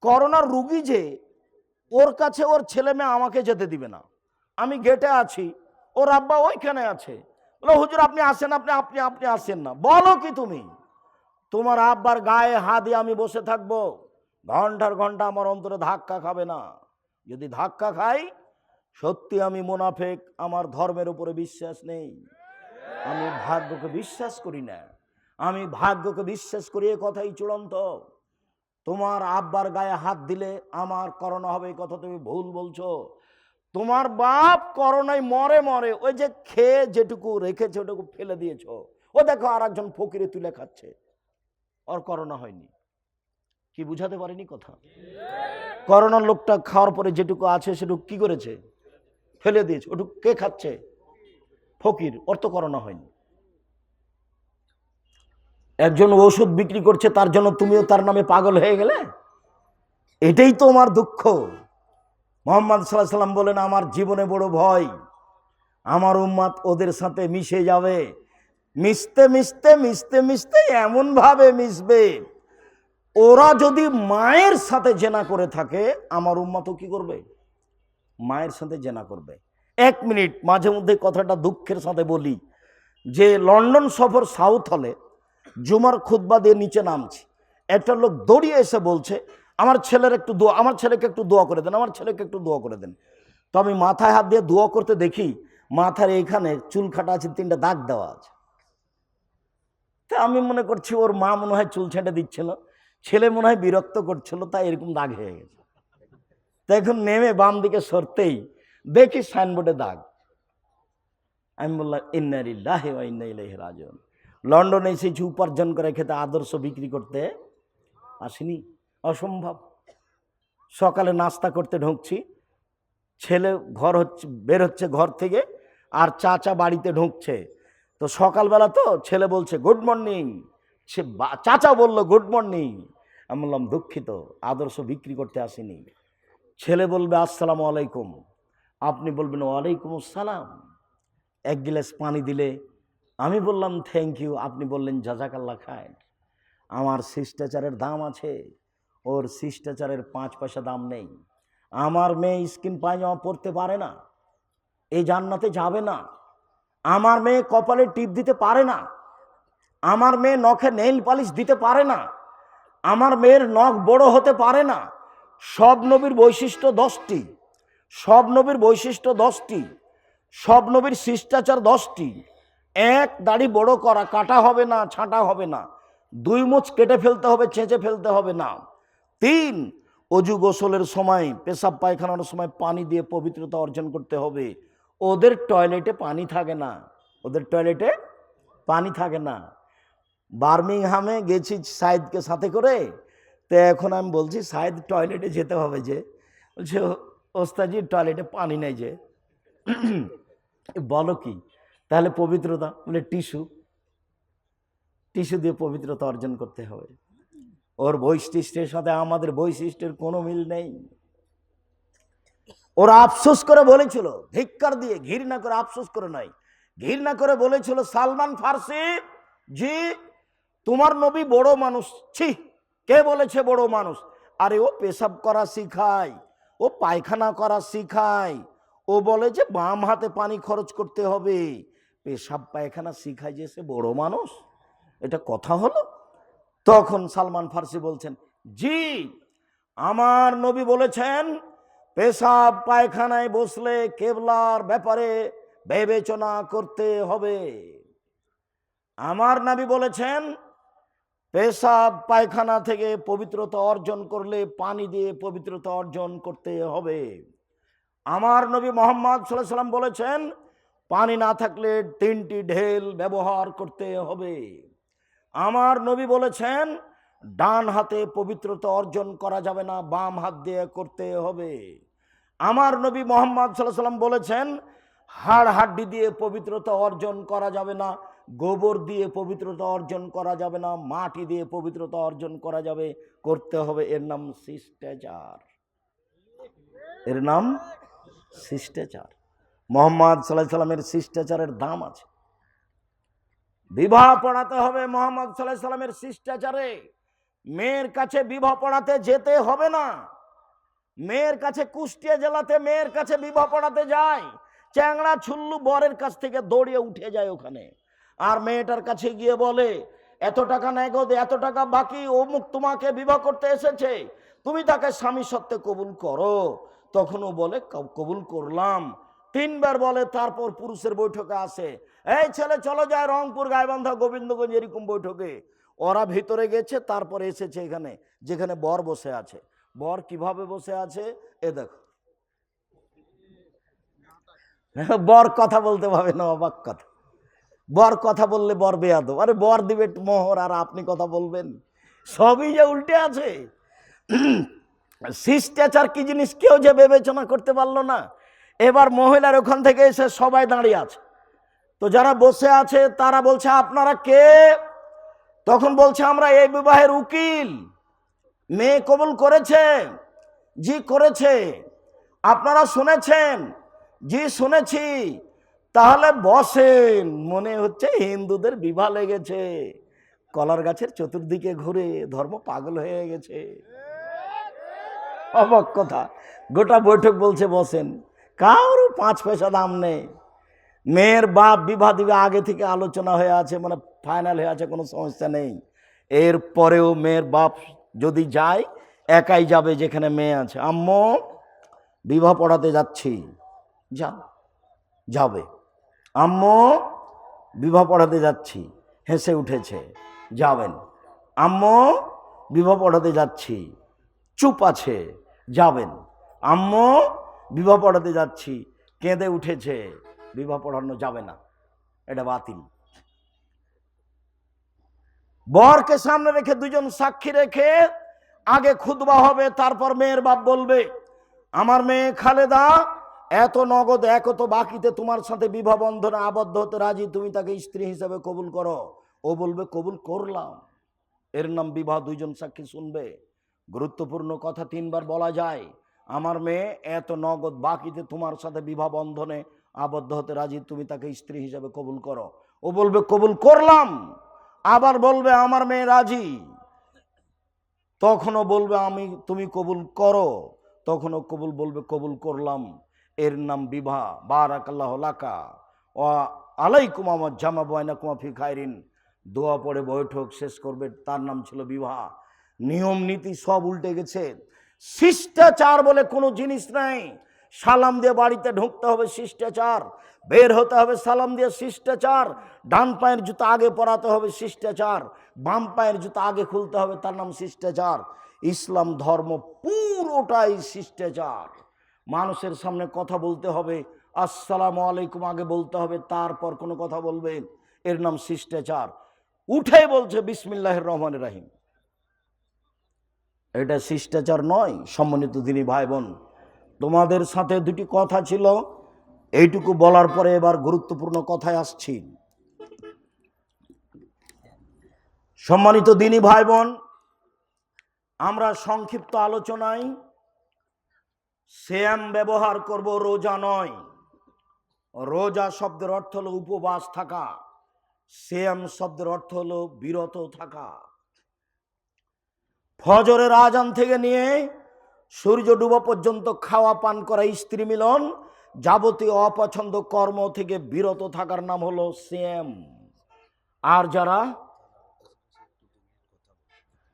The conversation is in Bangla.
করোনার রুগী যে, ওর কাছে ওর ছেলে মেয়ে আমাকে যেতে দিবে না। আমি গেটে আছি, ওর আব্বা ওইখানে আছে। বলে, হুজুর, আপনি আসেন, আপনি আপনি আপনি আসেন না। বলো কি তুমি? তোমার আব্বার গায়ে হাত দিয়ে আমি বসে থাকব। ঘণ্টার ঘণ্টা আমার অন্তরে ধাক্কা খাবে না। যদি ধাক্কা খাই, সত্যি আমি মুনাফেক, আমার ধর্মের উপরে বিশ্বাস নেই। আমি ভাগ্যকে বিশ্বাস করি না। আমি ভাগ্যকে বিশ্বাস করি, এ কথাই চূড়ান্ত। তোমার আব্বার গায়ে হাত দিলে আমার করোনা হবে, এই কথা তুমি ভুল বলছো। তোমার বাপ করোনায় মরে মরে ওই যে খেয়ে যেটুকু রেখেছে, ওটুকু ফেলে দিয়েছ। ও দেখো আর একজন ফকিরে তুলে খাচ্ছে। ওর করোনা হয়নি। কি বুঝাতে পারিনি কথা? করোনার লোকটা খাওয়ার পরে যেটুকু আছে, সেটুকু কি করেছে? ফেলে দিয়েছে। ওটুকু কে খাচ্ছে? ফকির। ওর তো করোনা হয়নি। একজন ওষুধ বিক্রি করছে, তার জন্য তুমিও তার নামে পাগল হয়ে গেলে? এটাই তো আমার দুঃখ। মোহাম্মদ সাল্লাহ সাল্লাম বলেন, আমার জীবনে বড় ভয়। আমার উম্মাদ ওদের সাথে মিশে যাবে। মিশতে মিশতে মিশতে মিশতে এমনভাবে মিশবে। ওরা যদি মায়ের সাথে জেনা করে থাকে, আমার উম্মাতও কি করবে? মায়ের সাথে জেনা করবে। এক মিনিট, মাঝে মধ্যে কথাটা দুঃখের সাথে বলি। যে লন্ডন সফর সাউথ হলে জুমার খুতবা দিয়ে নিচে নামছি। একটা লোক দৌড়িয়ে এসে বলছে, আমার ছেলের একটু দোয়া, আমার ছেলেকে একটু দোয়া করে দেন, আমার ছেলেকে একটু দোয়া করে দেন। তো আমি মাথায় হাত দিয়ে দোয়া করতে দেখি, মাথার এইখানে চুল খাটা আছে, তিনটা দাগ দেওয়া আছে। তা আমি মনে করছি, ওর মা মনে হয় চুল ছেঁটে দিচ্ছিল, ছেলে মনে হয় বিরক্ত করছিল, তাই এরকম দাগ হয়ে গেছে। তো এখন নেমে বাম দিকে সরতেই দেখি সাইনবোর্ডে দাগ। আমি বললাম ইন্নারিল্লাহ ইন্না ইলাইহি রাজিউন। লন্ডনে এসেছি উপার্জন করে খেতে আদর্শ বিক্রি করতে আসিনি। অসম্ভব। সকালে নাস্তা করতে ঢুকছি। ছেলে ঘর হচ্ছে, বের হচ্ছে ঘর থেকে আর চাচা বাড়িতে ঢুকছে। তো সকালবেলা তো ছেলে বলছে গুড মর্নিং সে চাচা বলল গুড মর্নিং আমি বললাম, দুঃখিত, আদর্শ বিক্রি করতে আসিনি। ছেলে বলবে, আসসালামু আলাইকুম। আপনি বলবেন, ওয়ালাইকুম আসসালাম। এক গিলাস পানি দিলে আমি বললাম থ্যাংক ইউ আপনি বললেন জাজাকাল্লা খায় আমার শিষ্টাচারের দাম আছে, ওর শিষ্টাচারের পাঁচ পয়সা দাম নেই। আমার মেয়ে স্কিন পায়জামা পরতে পারে না এই জান্নাতে যাবে না। আমার মেয়ে কপালে টিপ দিতে পারে না, আমার মেয়ে নখে নেইল পালিশ দিতে পারে না, আমার মেয়ের নখ বড় হতে পারে না। সব নবীর বৈশিষ্ট্য দশটি, সব নবীর বৈশিষ্ট্য দশটি, সব নবীর শিষ্টাচার দশটি। এক দাড়ি বড় করা, কাটা হবে না, ছাঁটা হবে না। দুই মুচ কেটে ফেলতে হবে, ছেঁচে ফেলতে হবে না। তিন, অজু গোসলের সময়, পেশাব পায়খানার সময় পানি দিয়ে পবিত্রতা অর্জন করতে হবে। ওদের টয়লেটে পানি থাকে না। ওদের টয়লেটে পানি থাকে না। বার্মিংহামে গেছি সাইদকে সাথে করে। তো এখন আমি বলছি, সাইদ টয়লেটে যেতে হবে যে। বলছে ওস্তাজি, টয়লেটে পানি নেই যে। বলো কি? তাহলে পবিত্রতা মানে টিস্যু টিস্যু দিয়ে পবিত্রতা অর্জন করতে হবে। ওর বৈশিষ্ট্যের সাথে আমাদের বৈশিষ্ট্যের কোনো মিল নেই। ওরা আফসোস করে বলেছিল, ধিক্কার দিয়ে, ঘৃণা করে, আফসোস করে নয় ঘৃণা করে বলেছিল, সালমান ফার্সি, জি, তোমার নবী বড় মানুষ, ছি, কে বলেছে বড় মানুষ? আরে ও পেশাব করা শিখায়, ও পায়খানা করা শিখায়, ও বলে যে বাম হাতে পানি খরচ করতে হবে। পেশাব পায়খানা শিখায় যে সে বড় মানুষ, এটা কথা হলো? তখন সালমান ফার্সি বলছেন, জি, আমার নবী বলেছেন, পেশাব পায়খানায় বসলে কেবলার ব্যাপারে বিবেচনা করতে হবে। আমার নাবি বলেছেন, পেশাব পায়খানা থেকে পবিত্রতা অর্জন করলে পানি দিয়ে পবিত্রতা অর্জন করতে হবে। আমার নবী মোহাম্মদ সাল্লাহ সাল্লাম বলেছেন পানি না থাকলে তিনটি ঢেল ব্যবহার করতে হবে। আমার নবী বলেছেন, ডান হাতে পবিত্রতা অর্জন করা যাবে না, বাম হাত দিয়ে করতে হবে। আমার নবী মোহাম্মদ সাল্লাম বলেছেন, হাড় হাড্ডি দিয়ে পবিত্রতা অর্জন করা যাবে না, গোবর দিয়ে পবিত্রতা অর্জন করা যাবে না, মাটি দিয়ে পবিত্রতা অর্জন করা যাবে, করতে হবে। এর নাম শিষ্টাচার। এর নাম শিষ্টাচার। মোহাম্মদ সাল্লাহ সাল্লামের শিষ্টাচারের দাম আছে। বিবাহ পড়াতে হবে মোহাম্মদ সাল্লাহ সাল্লামের শিষ্টাচারে। মেয়ের কাছে বিবাহ পড়াতে যেতে হবে না। মেয়ের কাছে কুষ্টিয়া জেলাতে মেয়ের কাছে বিবাহ পড়াতে যায়। চ্যাংড়া ছুল্লু বরের কাছ থেকে দৌড়িয়ে উঠে যায় ওখানে। আর মেয়েটার কাছে গিয়ে বলে, এত টাকা নগদ এত টাকা বাকি, অমুক তোমাকে বিবাহ করতে এসেছে। তুমি তাকে স্বামী সত্ত্বে কবুল করো। তখন ও বলে কবুল করলাম। তিনবার বলে, তারপর পুরুষের বৈঠকে আসে। এই ছেলে চলো যায় রংপুর, গাইবান্ধা, গোবিন্দগঞ্জ, এরকম বৈঠকে। ওরা ভিতরে গেছে, তারপরে এসেছে এখানে, যেখানে বর বসে আছে। বর কীভাবে বসে আছে? এ দেখো। বর কথা বলতে পাবে না, অবাক কথা। বর কথা বললে বর বেয়াদব। আরে বর দিবে মোহর, আর আপনি কথা বলবেন? সবই যে উল্টে আছে। শিষ্টাচার কি জিনিস? কেউ যে বিবেচনা করতে পারল না। এবার মহিলার ওখান থেকে এসে সবাই দাঁড়িয়ে আছে। তো যারা বসে আছে, তারা বলছে, আপনারা কে? তখন বলছে, আমরা এই বিবাহের উকিল। মেয়ে কবুল করেছে, জি করেছে। আপনারা শুনেছেন? জি শুনেছি। তাহলে বসেন। মনে হচ্ছে হিন্দুদের বিবাহ লেগেছে। কলার গাছের চতুর্দিকে ঘুরে ধর্ম পাগল হয়ে গেছে। অবাক কথা। গোটা বৈঠক বলছে, বসেন। কারও পাঁচ পয়সা দাম নেই। মেয়ের বাপ বিবাহ দিবে আগে থেকে আলোচনা হয়ে আছে মানে ফাইনাল হয়ে আছে, কোনো সমস্যা নেই। এর পরেও মেয়ের বাপ যদি যায়, একাই যাবে যেখানে মেয়ে আছে। আম্মু, বিবাহ পড়াতে যাচ্ছি। যাও যাবে। আম্মু, বিবাহ পড়াতে যাচ্ছি। হেসে উঠেছে, যাবেন। আম্মু, বিবাহ পড়াতে যাচ্ছি। চুপ আছে, যাবেন। আম্মু বিবাহ পড়াতে যাচ্ছি, কেঁদে উঠেছে, বিবাহ পড়ানো যাবে না, এটা বাতিল। বরকে সামনে রেখে দুজন সাক্ষী রেখে আগে খুদবা হবে, তারপর মেয়ের বাপ বলবে, আমার মেয়ে খালেদা, এত নগদ, একত বাকিতে তোমার সাথে বিবাহ বন্ধনে আবদ্ধ হতে রাজি, তুমি তাকে স্ত্রী হিসেবে কবুল করো। ও বলবে, কবুল করলাম। এর নাম বিবাহ, দুইজন সাক্ষী শুনবে। গুরুত্বপূর্ণ কথা তিনবার বলা যায় আমার মেয়ে, এত নগদ বাকিতে তোমার সাথে বিবাহ বন্ধনে আবদ্ধ হতে রাজি, তুমি তাকে স্ত্রী হিসাবে কবুল করো। ও বলবে, কবুল করলাম। আবার বলবে, আমার মেয়ে রাজি। তখনও বলবে, আমি, তুমি কবুল করো। তখনও কবুল বলবে, কবুল করলাম। এর নাম বিবাহ। বারাকাল্লাহ লাকা। ও আলাইকুম আমার জামা বয়না কুমা ফি খায়রিন দোয়া পড়ে বৈঠক শেষ করবে, তার নাম ছিল বিবাহ। নিয়ম নীতি সব উল্টে গেছে। শিষ্টাচার বলে কোনো জিনিস নাই। সালাম দিয়ে বাড়িতে ঢুকতে হবে শিষ্টাচার, বের হতে হবে সালাম দিয়ে শিষ্টাচার, ডান পায়ের জুতো আগে পরাতে হবে শিষ্টাচার, বাম পায়ের জুতো আগে খুলতে হবে, তার নাম শিষ্টাচার। ইসলাম ধর্ম পুরোটাই শিষ্টাচার। মানুষের সামনে কথা বলতে হবে, আসসালামু আলাইকুম আগে বলতে হবে, তারপর কোনো কথা বলবেন এর নাম শিষ্টাচার। উঠে বলছে বিসমিল্লাহির রহমান রাহিম। এটা শিষ্টাচার নয়, সম্মানিত দিনী ভাই বোন তোমাদের সাথে দুটি কথা ছিল, এইটুকু বলার পরে এবার গুরুত্বপূর্ণ কথায় আসছি। সম্মানিত দিনী ভাই বোন আমরা সংক্ষিপ্ত আলোচনায় শ্যাম ব্যবহার করব রোজা নয়। রোজা শব্দের অর্থ হলো উপবাস থাকা, শ্যাম শব্দের অর্থ হলো বিরত থাকা। ফজরের আজান থেকে নিয়ে সূর্য ডুবা পর্যন্ত খাওয়া পান করা স্ত্রী মিলন যাবতীয় অপছন্দ কর্ম থেকে বিরত থাকার নাম হলো সিএম। আর যারা